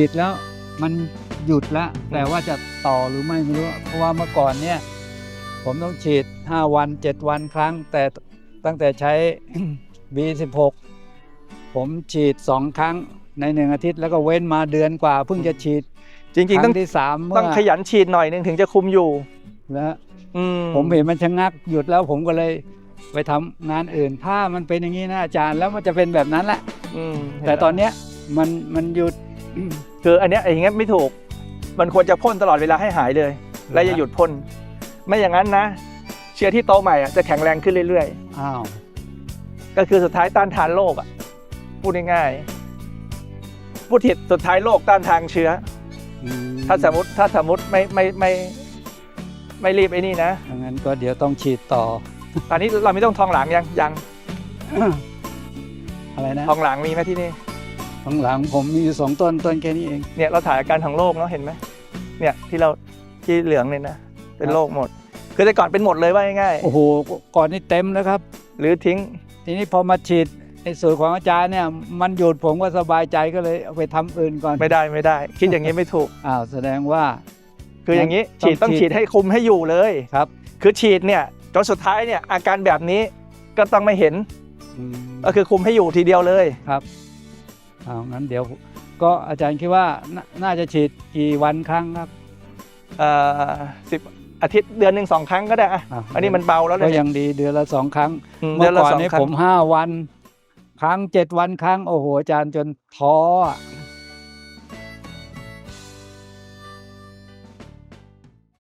ฉีดแล้วมันหยุดละแต่ว่าจะต่อหรือไม่ไม่รู้ เพราะว่าเมื่อก่อนเนี่ย ผมต้องฉีด 5 วัน 7 วันครั้ง แต่ตั้งแต่ใช้ B16 ผมฉีด 2 ครั้งในหนึ่งอาทิตย์แล้วก็เว้นมาเดือนกว่า เพิ่งจะฉีดจริงๆ ต้องคที่สามเมื่ต้องขยันฉีดหน่อยหนึงถึงจะคุมอยู่แล้วอืมผมเห็นมันชะงักหยุดแล้วผมก็เลยไปทำงานอื่น ถ้ามันเป็นอย่างนี้นะอาจารย์แล้วมันจะเป็นแบบนั้นแหละอืมแต่ตอนเนี้ยมันมันหยุด คืออันเนี้ยอย่างเงี้ยไม่ถูก มันควรจะพ่นตลอดเวลาให้หายเลย และอย่าหยุดพ่น ไม่อย่างนั้นนะ เชื้อที่โตใหม่อะจะแข็งแรงขึ้นเรื่อยอ้าว ๆ ก็คือสุดท้ายต้านทานโรคอะ พูดง่ายๆพูดผิดสุดท้ายโรคต้านทานเชื้ออืถ้าสมมติถ้าสมมติไม่ไม่ไม่ไม่รีบไอ้นี่นะ ถ้างั้นก็เดี๋ยวต้องฉีดต่อ ตอนนี้เราไม่ต้องทองหลังยังยังอะไรนะ ทองหลังมีไหมที่นี่ ข้างหลังผมมีอยู่สองต้นต้นแค่นี้เอง เนี่ยเราถ่ายอาการของโรคเนาะเห็นไหมเนี่ยที่เราที่เหลืองเนี่ยนะเป็นโรคหมด คือแต่ก่อนเป็นหมดเลยว่าง่ายโอ้โหก่อนนี้เต็มแล้วครับ ๆหรือทิ้งทีนี้พอมาฉีดในสูตรของอาจารย์เนี่ย มันหยุดผมก็สบายใจก็เลยเอาไปทำอื่นก่อนไม่ได้ไม่ได้ คิดอย่างนี้ไม่ถูก อ้าวแสดงว่า คืออย่างนี้ต้องฉีดต้องฉีด ฉีดให้คุมให้อยู่เลย ครับคือฉีดเนี่ยจนสุดท้ายเนี่ยอาการแบบนี้ก็ต้องไม่เห็นอืมก็คือคุมให้อยู่ทีเดียวเลย ครับ อ้าวงั้นเดี๋ยวก็อาจารย์คิดว่าน่าน่าจะฉีดกี่วันครั้งครับ เอ่อสิบอาทิตย์เดือนหนึ่งสองครั้งก็ได้อะอะอันนี้มันเบาแล้วเลก็ยยังดีเดือนละสองครั้งมเมื่อละก่อนสงนี้ครั้งผมห้าวัน ครั้งเจ็ดวันครั้งโอ้โหอาจารย์จนท้ออะ